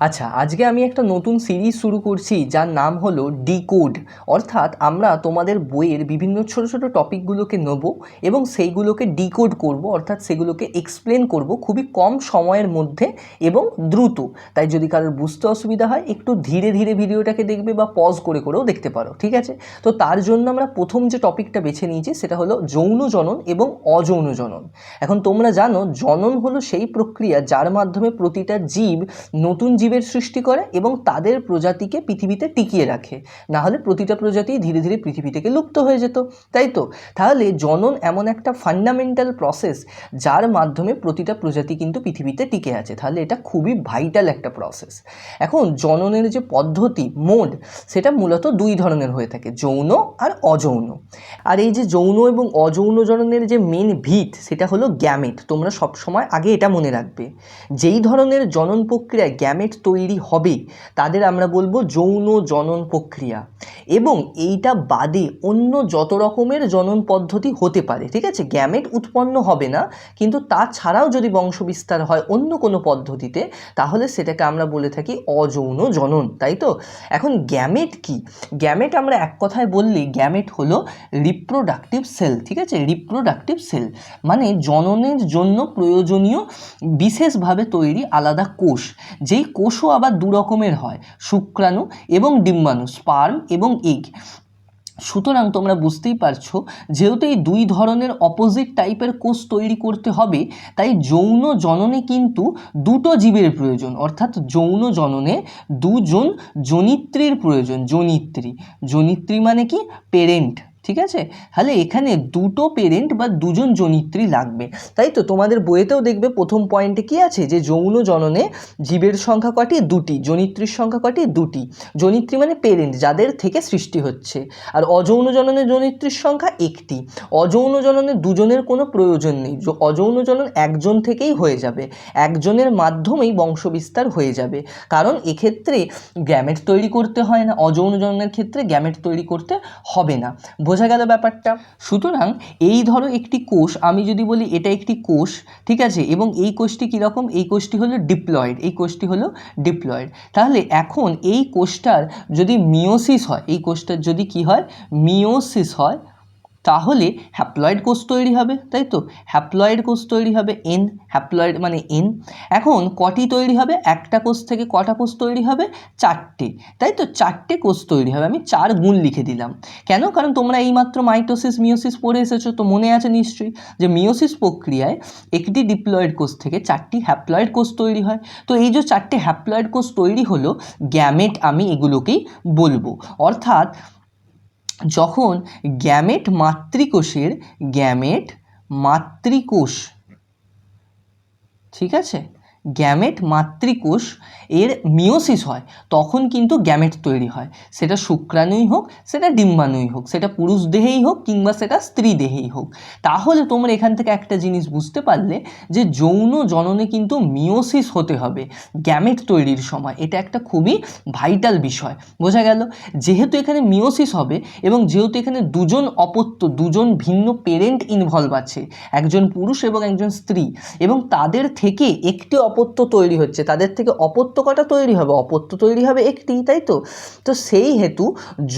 আচ্ছা আজকে আমি একটা নতুন সিরিজ শুরু করছি, যার নাম হলো ডিকোড অর্থাৎ আমরা তোমাদের বইয়ের বিভিন্ন ছোট ছোট টপিকগুলোকে নেব এবং সেইগুলোকে ডিকোড করব, অর্থাৎ সেগুলোকে এক্সপ্লেন করব খুবই কম সময়ের মধ্যে এবং দ্রুত। তাই যদি কারোর বুঝতে অসুবিধা হয়, একটু ধীরে ধীরে ভিডিওটাকে দেখবে বা পজ করে করেও দেখতে পারো, ঠিক আছে? তো তার জন্য আমরা প্রথম যে টপিকটা বেছে নিয়েছি, সেটা হলো যৌন জনন এবং অযৌন জনন। এখন তোমরা জানো, জনন হলো সেই প্রক্রিয়া যার মাধ্যমে প্রতিটা জীব নতুন জীবের সৃষ্টি করে এবং তাদের প্রজাতিকে পৃথিবীতে টিকিয়ে রাখে। না হলে প্রতিটা প্রজাতি ধীরে ধীরে পৃথিবী থেকে লুপ্ত হয়ে যেত। তাই তো? তাহলে জনন এমন একটা ফান্ডামেন্টাল প্রসেস যার মাধ্যমে প্রতিটা প্রজাতি কিন্তু পৃথিবীতে টিকে আছে। তাহলে এটা খুবই ভাইটাল একটা প্রসেস এখন জননের যে পদ্ধতি, মোড, সেটা মূলত দুই ধরনের হয়ে থাকে, যৌন আর অযৌন। আর এই যে যৌন এবং অযৌন জননের যে মেন ভিত, সেটা হলো গ্যামেট তোমরা সবসময় আগে এটা মনে রাখবে। যেই ধরনের জনন প্রক্রিয়ায় গ্যামেট তৈরি হবে, তাদের আমরা বলব যৌন জনন প্রক্রিয়া। এবং এইটা বাদে অন্য যত রকমের জনন পদ্ধতি হতে পারে, ঠিক আছে? গ্যামেট উৎপন্ন হবে না, কিন্তু তাছাড়াও যদি বংশবিস্তার হয় অন্য কোনো পদ্ধতিতে, তাহলে সেটাকে আমরা বলে থাকি অযৌন জনন, তাই তো? এখন গ্যামেট কি? গ্যামেট আমরা এক কথায় বললেই গ্যামেট হলো রিপ্রোডাক্টিভ সেল ঠিক আছে? রিপ্রোডাক্টিভ সেল মানে জননের জন্য প্রয়োজনীয় বিশেষভাবে তৈরি আলাদা কোষ। যেই কোষও আবার দু রকমের হয়, শুক্রাণু এবং ডিম্বাণু, স্পার্ম এবং এগ সুতরাং তোমরা বুঝতেই পারছ, যেহেতু এই দুই ধরনের অপোজিট টাইপের কোষ তৈরি করতে হবে, তাই যৌন জননে কিন্তু দুটো জীবের প্রয়োজন। অর্থাৎ যৌন জননে দুজন জনিত্রীর প্রয়োজন, জনিত্রী। জনিত্রী মানে কি? পেরেন্ট। ঠিক আছে? তাহলে এখানে দুটো পেরেন্ট বা দুজন জনিত্রী লাগবে। তাই তো? তোমাদের বইয়েতেও দেখবে প্রথম পয়েন্টে কি আছে? যে যৌন জননে জীবের সংখ্যা কটি? দুটি। জনিত্রীর সংখ্যা কটি? দুটি। জনিত্রী মানে পেরেন্ট যাদের থেকে সৃষ্টি হচ্ছে। আর অযৌন জননে জনিত্রীর সংখ্যা একটি। অযৌন জননে দুজনের কোনো প্রয়োজন নেই। অযৌন জনন একজন থেকেই হয়ে যাবে। একজনের মাধ্যমেই বংশবিস্তার হয়ে যাবে। কারণ এক্ষেত্রে গ্যামেট তৈরি করতে হয় না। অযৌন জননের ক্ষেত্রে গ্যামেট তৈরি করতে হবে না। বোঝা গেল ব্যাপারটা। সুতরাং এই ধরো একটি কোষ, আমি যদি বলি এটা একটি কোষ, ঠিক আছে? এবং এই কোষটি কীরকম এই কোষটি হলো ডিপ্লয়েড, এই কোষটি হলো ডিপ্লয়েড। তাহলে এখন এই কোষটার যদি মিওসিস হয়, এই কোষটার যদি কি হয়? মিওসিস হয় তাহলে হ্যাপ্লয়েড কোষ তৈরি হবে, তাই তো? হ্যাপ্লয়েড কোষ তৈরি হবে এন হ্যাপ্লয়েড মানে এন এখন কটি তৈরি হবে? একটা কোষ থেকে কটা কোষ তৈরি হবে? চারটে। তাই তো? চারটে কোষ তৈরি হবে। আমি চার গুণ লিখে দিলাম। কেন? কারণ তোমরা এইমাত্র মাইটোসিস মিওসিস পড়ে এসেছ, তো মনে আছে নিশ্চয়ই যে মিওসিস প্রক্রিয়ায় একটি ডিপ্লয়েড কোষ থেকে চারটি হ্যাপ্লয়েড কোষ তৈরি হয়। তো এই যে চারটে হ্যাপ্লয়েড কোষ তৈরি হলো গ্যামেট আমি এগুলোকেই বলব। অর্থাৎ যখন গ্যামেট মাতৃকোষের গ্যামেট মাতৃকোষ ঠিক আছে? গ্যামেট মাতৃকোষ এর মিওসিস হয়, তখন কিন্তু গ্যামেট তৈরি হয়। সেটা শুক্রাণুই হোক, সেটা ডিম্বাণুই হোক, সেটা পুরুষ দেহেই হোক কিংবা সেটা স্ত্রী দেহেই হোক। তাহলে তোমরা এখান থেকে একটা জিনিস বুঝতে পারলে যে যৌন জননে কিন্তু মিওসিস হতে হবে গ্যামেট তৈরির সময়। এটা একটা খুবই ভাইটাল বিষয়। বোঝা গেল? যেহেতু এখানে মিওসিস হবে এবং যেহেতু এখানে দুজন অপত্য, দুজন ভিন্ন পেরেন্ট ইনভলভ আছে, একজন পুরুষ এবং একজন স্ত্রী, এবং তাদের থেকে একটি অপত্য তৈরি হচ্ছে, তাদের থেকে অপত্য কটা তৈরি হবে? অপত্য তৈরি হবে একটি, তাই তো? তো সেই হেতু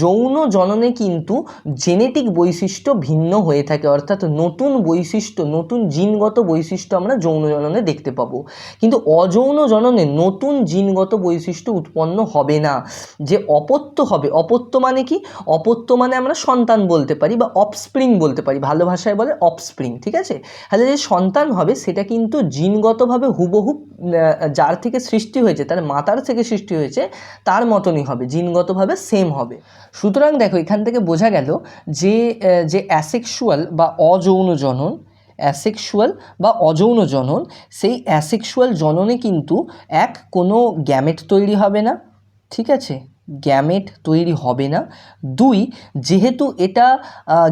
যৌন জননে কিন্তু জেনেটিক বৈশিষ্ট্য ভিন্ন হয়ে থাকে, অর্থাৎ নতুন বৈশিষ্ট্য, নতুন জিনগত বৈশিষ্ট্য আমরা যৌন জননে দেখতে পাবো। কিন্তু অযৌন জননে নতুন জিনগত বৈশিষ্ট্য উৎপন্ন হবে না। যে অপত্য হবে, অপত্য মানে কি? অপত্য মানে আমরা সন্তান বলতে পারি বা অফস্প্রিং বলতে পারি, ভালো ভাষায় বলে অফস্প্রিং ঠিক আছে? তাহলে যে সন্তান হবে, সেটা কিন্তু জিনগতভাবে হুবহু যার থেকে সৃষ্টি হয়েছে, তার মাতার থেকে সৃষ্টি হয়েছে, তার মতনই হবে, জিনগতভাবে সেম হবে। সুতরাং দেখো, এখান থেকে বোঝা গেল যে যে অ্যাসেক্সুয়াল বা অযৌন জনন অ্যাসেক্সুয়াল বা অযৌন জনন, সেই অ্যাসেক্সুয়াল জননে কিন্তু এক কোনো গ্যামেট তৈরি হবে না, ঠিক আছে? গ্যামেট তৈরি হবে না। দুই, যেহেতু এটা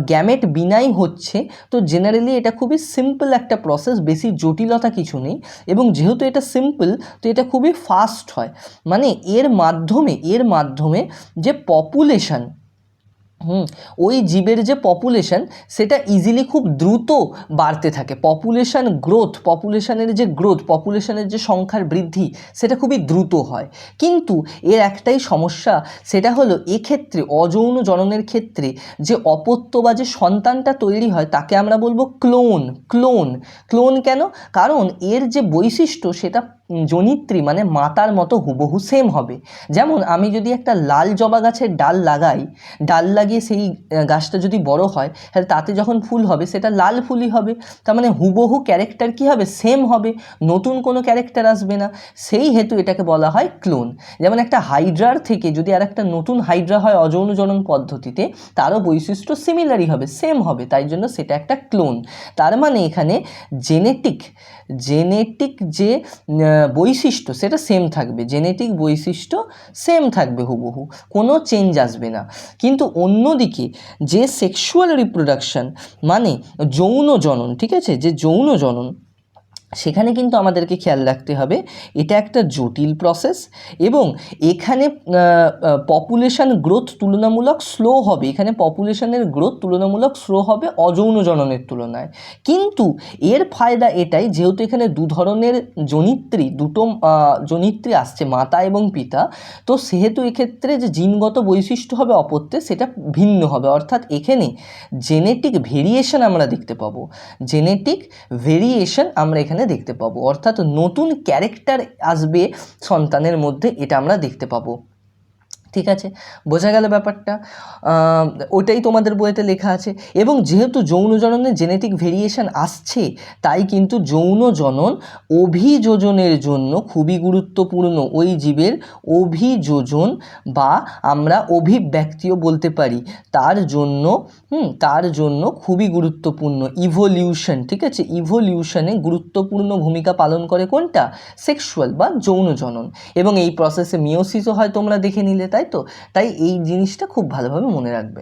গ্যামেট বিনাই হচ্ছে, তো জেনারেলি এটা খুবই সিম্পল একটা প্রসেস বেশি জটিলতা কিছু নেই। এবং যেহেতু এটা সিম্পল তো এটা খুবই ফাস্ট হয়। মানে এর মাধ্যমে এর মাধ্যমে যে পপুলেশন হুম, ওই জীবের যে পপুলেশন সেটা ইজিলি খুব দ্রুত বাড়তে থাকে। পপুলেশন গ্রোথ পপুলেশনের যে গ্রোথ পপুলেশনের যে সংখ্যার বৃদ্ধি, সেটা খুবই দ্রুত হয়। কিন্তু এর একটাই সমস্যা, সেটা হলো এক্ষেত্রে, অযৌন জননের ক্ষেত্রে যে অপত্য বা যে সন্তানটা তৈরি হয়, তাকে আমরা বলব ক্লোন ক্লোন ক্লোন কেন? কারণ এর যে বৈশিষ্ট্য, সেটা জনিত্রী মানে মাতার মতো হুবহু সেম হবে। যেমন আমি যদি একটা লাল জবা গাছের ডাল লাগাই, ডাল লাগিয়ে সেই গাছটা যদি বড় হয়, তাহলে তাতে যখন ফুল হবে সেটা লাল ফুলই হবে। তার মানে হুবহু ক্যারেক্টার কী হবে? সেম হবে। নতুন কোনো ক্যারেক্টার আসবে না। সেই হেতু এটাকে বলা হয় ক্লোন যেমন একটা হাইড্রার থেকে যদি আর একটা নতুন হাইড্রা হয় অযৌন জনন পদ্ধতিতে, তারও বৈশিষ্ট্য সিমিলারই হবে সেম হবে। তাই জন্য সেটা একটা ক্লোন তার মানে এখানে জেনেটিক জেনেটিক যে বৈশিষ্ট্য, সেটা সেম থাকবে। জেনেটিক বৈশিষ্ট্য সেম থাকবে হুবহু, কোনো চেঞ্জ আসবে না। কিন্তু অন্যদিকে যে সেক্সুয়াল রিপ্রোডাকশান মানে যৌন জনন, ঠিক আছে? যে যৌন জনন সেখানে কিন্তু আমাদেরকে খেয়াল রাখতে হবে, এটা একটা জটিল প্রসেস এবং এখানে পপুলেশন গ্রোথ তুলনামূলক স্লো হবে। এখানে পপুলেশনের গ্রোথ তুলনামূলক স্লো হবে অযৌন জননের তুলনায়। কিন্তু এর ফায়দা এটাই, যেহেতু এখানে দু ধরনের জনিত্রী, দুটো জনিত্রী আসছে, মাতা এবং পিতা, তো সেহেতু এক্ষেত্রে যে জিনগত বৈশিষ্ট্য হবে অপত্যে সেটা ভিন্ন হবে। অর্থাৎ এখানে জেনেটিক ভেরিয়েশন আমরা দেখতে পাবো। জেনেটিক ভেরিয়েশন আমরা এখানে দেখতে পাবো। অর্থাৎ নতুন ক্যারেক্টার আসবে সন্তানের মধ্যে এটা আমরা দেখতে পাবো। ঠিক আছে? বোঝা গেল ব্যাপারটা। ওটাই তোমাদের বইতে লেখা আছে। এবং যেহেতু যৌন জননের জেনেটিক ভেরিয়েশন আসছে, তাই কিন্তু যৌন জনন অভিযোজনের জন্য খুবই গুরুত্বপূর্ণ। ওই জীবের অভিযোজন বা আমরা অভিব্যক্তিও বলতে পারি। তার জন্য তার জন্য খুবই গুরুত্বপূর্ণ। ইভলিউশন ঠিক আছে? ইভলিউশনে গুরুত্বপূর্ণ ভূমিকা পালন করে কোনটা? সেক্সুয়াল বা যৌন জনন। এবং এই প্রসেসে মিওসিসও হয় তোমরা দেখে নিলে তাই তো? তাই এই জিনিসটা খুব ভালোভাবে মনে রাখবে।